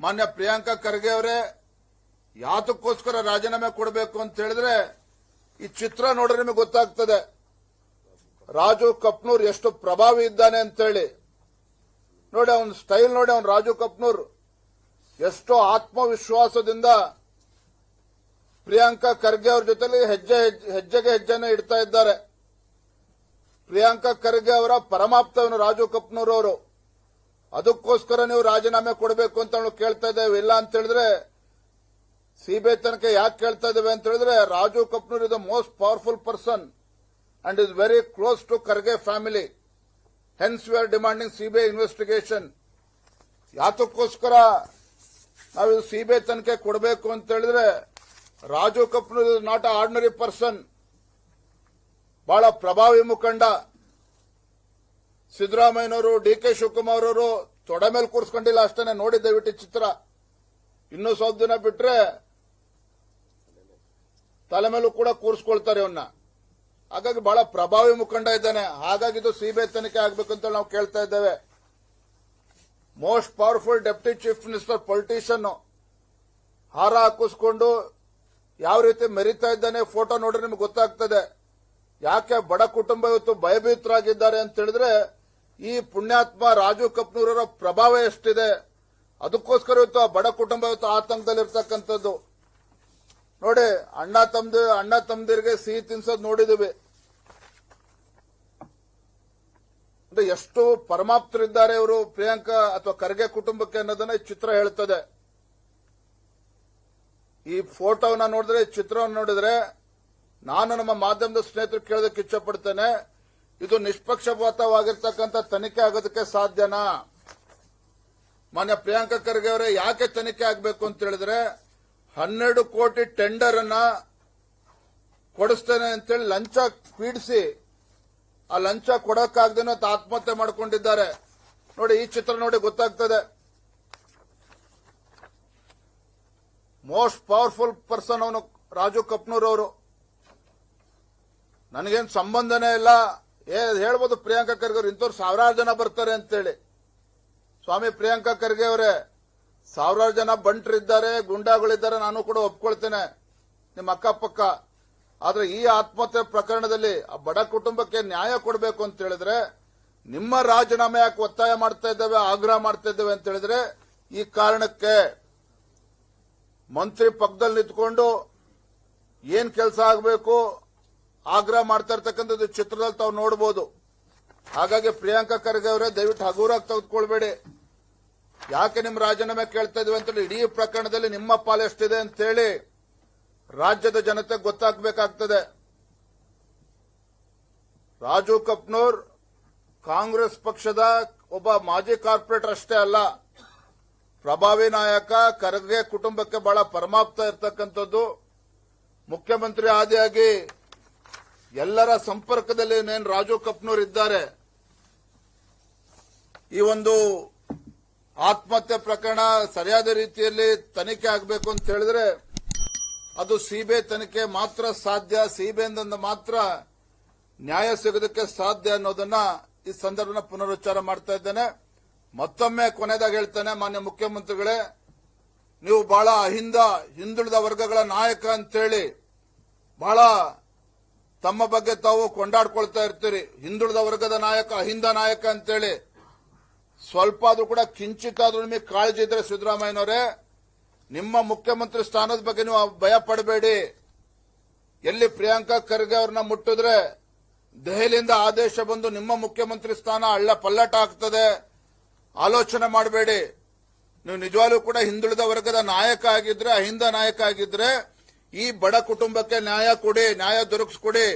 ಮಾನ್ಯ ಪ್ರಿಯಾಂಕಾ ಖರ್ಗೆ ಅವರೇ, ಯಾತಕ್ಕೋಸ್ಕರ ರಾಜೀನಾಮೆ ಕೊಡಬೇಕು ಅಂತ ಹೇಳಿದ್ರೆ ಈ ಚಿತ್ರ ನೋಡ್ರೆ ನಿಮಗೆ ಗೊತ್ತಾಗ್ತದೆ. ರಾಜು ಕಪ್ನೂರ್ ಎಷ್ಟು ಪ್ರಭಾವಿ ಇದ್ದಾನೆ ಅಂತೇಳಿ ನೋಡಿ ಅವನ ಸ್ಟೈಲ್ ನೋಡಿ ಅವನ್ ರಾಜು ಕಪ್ನೂರ್. ಎಷ್ಟು ಆತ್ಮವಿಶ್ವಾಸದಿಂದ ಪ್ರಿಯಾಂಕಾ ಖರ್ಗೆ ಅವ್ರ ಜೊತೆಲಿ ಹೆಜ್ಜೆ ಹೆಜ್ಜೆ- ಹೆಜ್ಜೆಗೆ ಹೆಜ್ಜೆನ ಇಡ್ತಾ ಇದ್ದಾರೆ. ಪ್ರಿಯಾಂಕಾ ಖರ್ಗೆ ಅವರ ಪರಮಾಪ್ತವನು ರಾಜು ಕಪ್ನೂರ್ ಅವರು. ಅದಕ್ಕೋಸ್ಕರ ನೀವು ರಾಜೀನಾಮೆ ಕೊಡಬೇಕು ಅಂತ ಕೇಳ್ತಾ ಇದ್ದೇವೆ. ಇಲ್ಲ ಅಂತ ಹೇಳಿದ್ರೆ ಸಿಬಿಐ ತನಕ ಯಾಕೆ ಕೇಳ್ತಾ ಇದ್ದೇವೆ ಅಂತ ಹೇಳಿದ್ರೆ Raju Kapnoor is the most powerful person and is very close to Kharge family hence we are demanding CBI investigation ಯಾತಕ್ಕೋಸ್ಕರ ನಾವು ಸಿಬಿಐ ತನಿಖೆ ಕೊಡಬೇಕು ಅಂತ ಹೇಳಿದ್ರೆ Raju Kapnoor is not a ordinary person ಬಹಳ ಪ್ರಭಾವಿ ಮುಖಂಡ. ಸಿದ್ದರಾಮಯ್ಯನವರು ಡಿ ಕೆ ಶಿವಕುಮಾರ್ ಅವರು ತೊಡೆ ಮೇಲೆ ಕೂರಿಸ್ಕೊಂಡಿಲ್ಲ ಅಷ್ಟೇ ನೋಡಿ ದಯವಿಟ್ಟು ಚಿತ್ರ. ಇನ್ನೂ ಸ್ವಲ್ಪ ದಿನ ಬಿಟ್ರೆ ತಲೆ ಮೇಲೂ ಕೂಡ ಕೂರಿಸ್ಕೊಳ್ತಾರೆ ಇವನ್ನ ಹಾಗಾಗಿ ಬಹಳ ಪ್ರಭಾವಿ ಮುಖಂಡ ಇದ್ದಾನೆ. ಹಾಗಾಗಿ ಇದು ಸಿಬಿಐ ತನಿಖೆ ಆಗಬೇಕು ಅಂತ ನಾವು ಕೇಳ್ತಾ ಇದ್ದೇವೆ. Most powerful deputy chief minister politician ಹಾರ ಹಾಕಿಸ್ಕೊಂಡು ಯಾವ ರೀತಿ ಮೆರಿತಾ ಇದ್ದಾನೆ ಫೋಟೋ ನೋಡ್ರೆ ನಿಮ್ಗೆ ಗೊತ್ತಾಗ್ತದೆ. ಯಾಕೆ ಬಡ ಕುಟುಂಬ ಇವತ್ತು ಭಯಭೀತರಾಗಿದ್ದಾರೆ ಅಂತ ಹೇಳಿದ್ರೆ ಈ ಪುಣ್ಯಾತ್ಮ ರಾಜು ಕಪ್ನೂರರ ಪ್ರಭಾವ ಎಷ್ಟಿದೆ? ಅದಕ್ಕೋಸ್ಕರ ಇವತ್ತು ಆ ಬಡ ಕುಟುಂಬ ಇವತ್ತು ಆತಂಕದಲ್ಲಿರ್ತಕ್ಕಂಥದ್ದು. ನೋಡಿ, ಅಣ್ಣ ತಮ್ದು, ಅಣ್ಣ ತಮ್ಮದಿರಿಗೆ ಸಿಹಿ ತಿನ್ಸೋದು ನೋಡಿದೀವಿ. ಅಂದ್ರೆ ಎಷ್ಟು ಪರಮಾಪ್ತರಿದ್ದಾರೆ ಇವರು, ಪ್ರಿಯಾಂಕಾ ಅಥವಾ ಖರ್ಗೆ ಕುಟುಂಬಕ್ಕೆ ಅನ್ನೋದನ್ನ ಚಿತ್ರ ಹೇಳ್ತದೆ. ಈ ಫೋಟೋವನ್ನ ನೋಡಿದ್ರೆ ಚಿತ್ರವನ್ನು ನೋಡಿದ್ರೆ ನಾನು ನಮ್ಮ ಮಾಧ್ಯಮದ ಸ್ನೇಹಿತರು ಕೇಳೋದಕ್ಕೆ ಇಚ್ಛಪಡ್ತೇನೆ. ಇದು ನಿಷ್ಪಕ್ಷಪಾತವಾಗಿರ್ತಕ್ಕಂಥ ತನಿಖೆ ಆಗೋದಕ್ಕೆ ಸಾಧ್ಯನಾ? ಮಾನ್ಯ ಪ್ರಿಯಾಂಕಾ ಖರ್ಗೆ ಅವರೇ, ಯಾಕೆ ತನಿಖೆ ಆಗಬೇಕು ಅಂತ ಹೇಳಿದ್ರೆ, ಹನ್ನೆರಡು ಕೋಟಿ ಟೆಂಡರ್ ಅನ್ನ ಕೊಡಿಸ್ತೇನೆ ಅಂತೇಳಿ ಲಂಚ ಪೀಡಿಸಿ, ಆ ಲಂಚ ಕೊಡೋಕ್ಕಾಗ್ದೇನೋ ಆತ್ಮಹತ್ಯೆ ಮಾಡಿಕೊಂಡಿದ್ದಾರೆ. ನೋಡಿ, ಈ ಚಿತ್ರ ನೋಡಿ ಗೊತ್ತಾಗ್ತದೆ. ಮೋಸ್ಟ್ ಪವರ್ಫುಲ್ ಪರ್ಸನ್ ಅವನು ರಾಜು ಕಪ್ನೂರ್ ಅವರು ನನಗೇನು ಸಂಬಂಧನೇ ಇಲ್ಲ. ಏ ಹೇಳ್ಬೋದು ಪ್ರಿಯಾಂಕಾ ಖರ್ಗೆ ಅವ್ರು ಇಂಥವ್ರು ಸಾವಿರಾರು ಜನ ಬರ್ತಾರೆ ಅಂತೇಳಿ. ಸ್ವಾಮಿ ಪ್ರಿಯಾಂಕಾ ಖರ್ಗೆ ಅವರೇ, ಸಾವಿರಾರು ಜನ ಬಂಟರಿದ್ದಾರೆ, ಗುಂಡಾಗಳಿದ್ದಾರೆ, ನಾನು ಕೂಡ ಒಪ್ಕೊಳ್ತೇನೆ. ನಿಮ್ಮ ಅಕ್ಕಪಕ್ಕ. ಆದ್ರೆ ಈ ಆತ್ಮಹತ್ಯೆ ಪ್ರಕರಣದಲ್ಲಿ ಆ ಬಡ ಕುಟುಂಬಕ್ಕೆ ನ್ಯಾಯ ಕೊಡಬೇಕು ಅಂತ ಹೇಳಿದ್ರೆ, ನಿಮ್ಮ ರಾಜೀನಾಮೆ ಯಾಕೆ ಒತ್ತಾಯ ಮಾಡ್ತಾ ಇದ್ದೇವೆ, ಆಗ್ರಹ ಮಾಡ್ತಾ ಇದ್ದೇವೆ ಅಂತ ಹೇಳಿದ್ರೆ, ಈ ಕಾರಣಕ್ಕೆ ಮಂತ್ರಿ ಪಕ್ಕದಲ್ಲಿ ನಿಂತ್ಕೊಂಡು ಏನ್ ಕೆಲಸ ಆಗಬೇಕು ಆಗ್ರಹ ಮಾಡ್ತಾ ಇರ್ತಕ್ಕಂಥದ್ದು ಚಿತ್ರದಲ್ಲಿ ತಾವು ನೋಡಬಹುದು ಹಾಗಾಗಿ ಪ್ರಿಯಾಂಕಾ ಖರ್ಗೆ ಅವರೇ ದಯವಿಟ್ಟು ಹಗುರಾಗಿ ತೆಗೆದುಕೊಳ್ಬೇಡಿ. ಯಾಕೆ ನಿಮ್ಮ ರಾಜೀನಾಮೆ ಕೇಳ್ತಾ ಇದೀವಿ ಅಂತೇಳಿ ಇಡೀ ಪ್ರಕರಣದಲ್ಲಿ ನಿಮ್ಮ ಪಾಲೆಷ್ಟಿದೆ ಅಂತೇಳಿ ರಾಜ್ಯದ ಜನತೆ ಗೊತ್ತಾಗಬೇಕಾಗ್ತದೆ. ರಾಜು ಕಪ್ನೂರ್ ಕಾಂಗ್ರೆಸ್ ಪಕ್ಷದ ಒಬ್ಬ ಮಾಜಿ ಕಾರ್ಪೊರೇಟರ್ ಅಷ್ಟೇ ಅಲ್ಲ. ಪ್ರಭಾವಿ ನಾಯಕ ಖರ್ಗೆ ಕುಟುಂಬಕ್ಕೆ ಬಹಳ ಪರಮಾಪ್ತ ಇರತಕ್ಕಂಥದ್ದು. ಮುಖ್ಯಮಂತ್ರಿ ಆದಿಯಾಗಿ ಎಲ್ಲರ ಸಂಪರ್ಕದಲ್ಲಿ ಏನೇನು ರಾಜು ಕಪ್ನೂರ್ ಇದ್ದಾರೆ. ಈ ಒಂದು ಆತ್ಮಹತ್ಯೆ ಪ್ರಕರಣ ಸರಿಯಾದ ರೀತಿಯಲ್ಲಿ ತನಿಖೆ ಆಗಬೇಕು ಅಂತ ಹೇಳಿದ್ರೆ ಅದು ಸಿಬಿಐ ತನಿಖೆ ಮಾತ್ರ ಸಾಧ್ಯ. ಸಿಬಿಐಂದ ಮಾತ್ರ ನ್ಯಾಯ ಸಿಗೋದಕ್ಕೆ ಸಾಧ್ಯ ಅನ್ನೋದನ್ನ ಈ ಸಂದರ್ಭನ ಪುನರುಚ್ಚಾರ ಮಾಡ್ತಾ ಇದ್ದೇನೆ. ಮತ್ತೊಮ್ಮೆ ಕೊನೆದಾಗ ಹೇಳ್ತೇನೆ, ಮಾನ್ಯ ಮುಖ್ಯಮಂತ್ರಿಗಳೇ, ನೀವು ಬಹಳ ಅಹಿಂದ ಹಿಂದುಳಿದ ವರ್ಗಗಳ ನಾಯಕ ಅಂತೇಳಿ ಬಹಳ ತಮ್ಮ ಬಗ್ಗೆ ತಾವು ಕೊಂಡಾಡ್ಕೊಳ್ತಾ ಇರ್ತೀರಿ. ಹಿಂದುಳಿದ ವರ್ಗದ ನಾಯಕ, ಅಹಿಂದ ನಾಯಕ ಅಂತೇಳಿ. ಸ್ವಲ್ಪ ಆದ್ರೂ ಕೂಡ ಕಿಂಚಿತ್ತಾದ್ರೂ ನಿಮಗೆ ಕಾಳಜಿ ಇದ್ರೆ ಸಿದ್ದರಾಮಯ್ಯನವರೇ, ನಿಮ್ಮ ಮುಖ್ಯಮಂತ್ರಿ ಸ್ಥಾನದ ಬಗ್ಗೆ ನೀವು ಭಯ ಪಡಬೇಡಿ. ಎಲ್ಲಿ ಪ್ರಿಯಾಂಕಾ ಖರ್ಗೆ ಅವ್ರನ್ನ ಮುಟ್ಟಿದ್ರೆ ದೆಹಲಿಯಿಂದ ಆದೇಶ ಬಂದು ನಿಮ್ಮ ಮುಖ್ಯಮಂತ್ರಿ ಸ್ಥಾನ ಹಳ್ಳ ಪಲ್ಲಟ ಆಗ್ತದೆ. ಆಲೋಚನೆ ಮಾಡಬೇಡಿ. ನೀವು ನಿಜವಾಗ್ಲೂ ಕೂಡ ಹಿಂದುಳಿದ ವರ್ಗದ ನಾಯಕ ಆಗಿದ್ರೆ, ಅಹಿಂದ ನಾಯಕ ಆಗಿದ್ರೆ ಈ ಬಡ ಕುಟುಂಬಕ್ಕೆ ನ್ಯಾಯ ಕೊಡಿ ನ್ಯಾಯ ದೊರಕಿಸ್ಕೊಡಿ.